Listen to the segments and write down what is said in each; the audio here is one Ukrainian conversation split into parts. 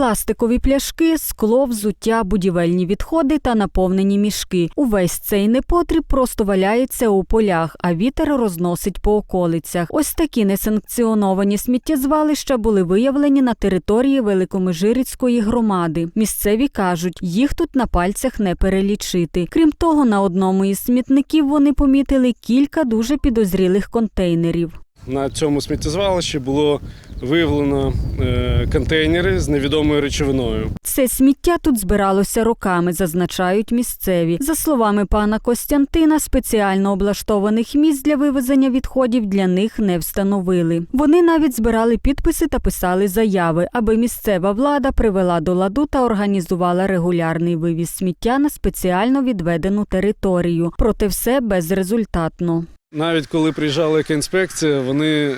Пластикові пляшки, скло, взуття, будівельні відходи та наповнені мішки. Увесь цей непотріб просто валяється у полях, а вітер розносить по околицях. Ось такі несанкціоновані сміттєзвалища були виявлені на території Великомижирицької громади. Місцеві кажуть, їх тут на пальцях не перелічити. Крім того, на одному із смітників вони помітили кілька дуже підозрілих контейнерів. На цьому сміттєзвалищі було виявлено е, контейнери з невідомою речовиною. Це сміття тут збиралося роками, зазначають місцеві. За словами пана Костянтина, спеціально облаштованих місць для вивезення відходів для них не встановили. Вони навіть збирали підписи та писали заяви, аби місцева влада привела до ладу та організувала регулярний вивіз сміття на спеціально відведену територію. Проте все безрезультатно. Навіть коли приїжджала екоінспекція, вони е,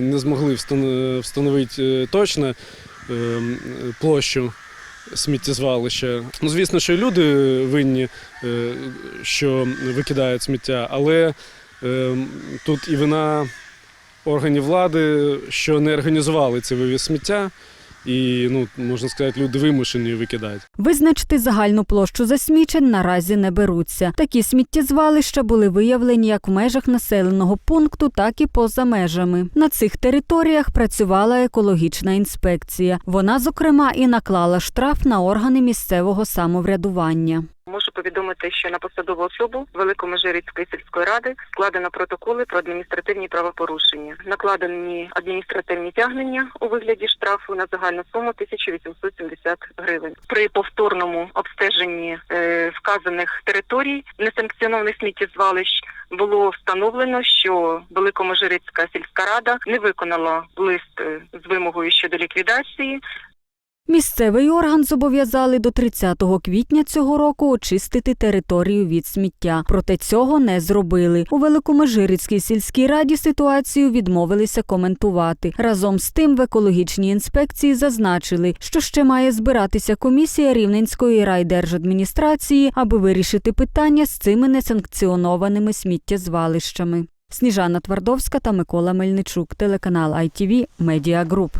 не змогли встановити е, точно е, площу сміттєзвалища. Ну, звісно, що і люди винні, е, що викидають сміття, але е, тут і вина органів влади, що не організували цей вивіз сміття. І, ну, можна сказати, люди вимушені викидають. Визначити загальну площу засмічень наразі не беруться. Такі сміттєзвалища були виявлені як в межах населеного пункту, так і поза межами. На цих територіях працювала екологічна інспекція. Вона, зокрема, і наклала штраф на органи місцевого самоврядування. Повідомити, що на посадову особу Великомежирицької сільської ради складено протоколи про адміністративні правопорушення. Накладені адміністративні тягнення у вигляді штрафу на загальну суму 1870 гривень. При повторному обстеженні е, вказаних територій несанкціонованих сміттєзвалищ було встановлено, що Великомежирицька сільська рада не виконала лист е, з вимогою щодо ліквідації Місцевий орган зобов'язали до 30 квітня цього року очистити територію від сміття. Проте цього не зробили. У Великомежирицькій сільській раді ситуацію відмовилися коментувати. Разом з тим в екологічній інспекції зазначили, що ще має збиратися комісія Рівненської райдержадміністрації, аби вирішити питання з цими несанкціонованими сміттєзвалищами. Сніжана Твардовська та Микола Мельничук, телеканал ITV Media Group.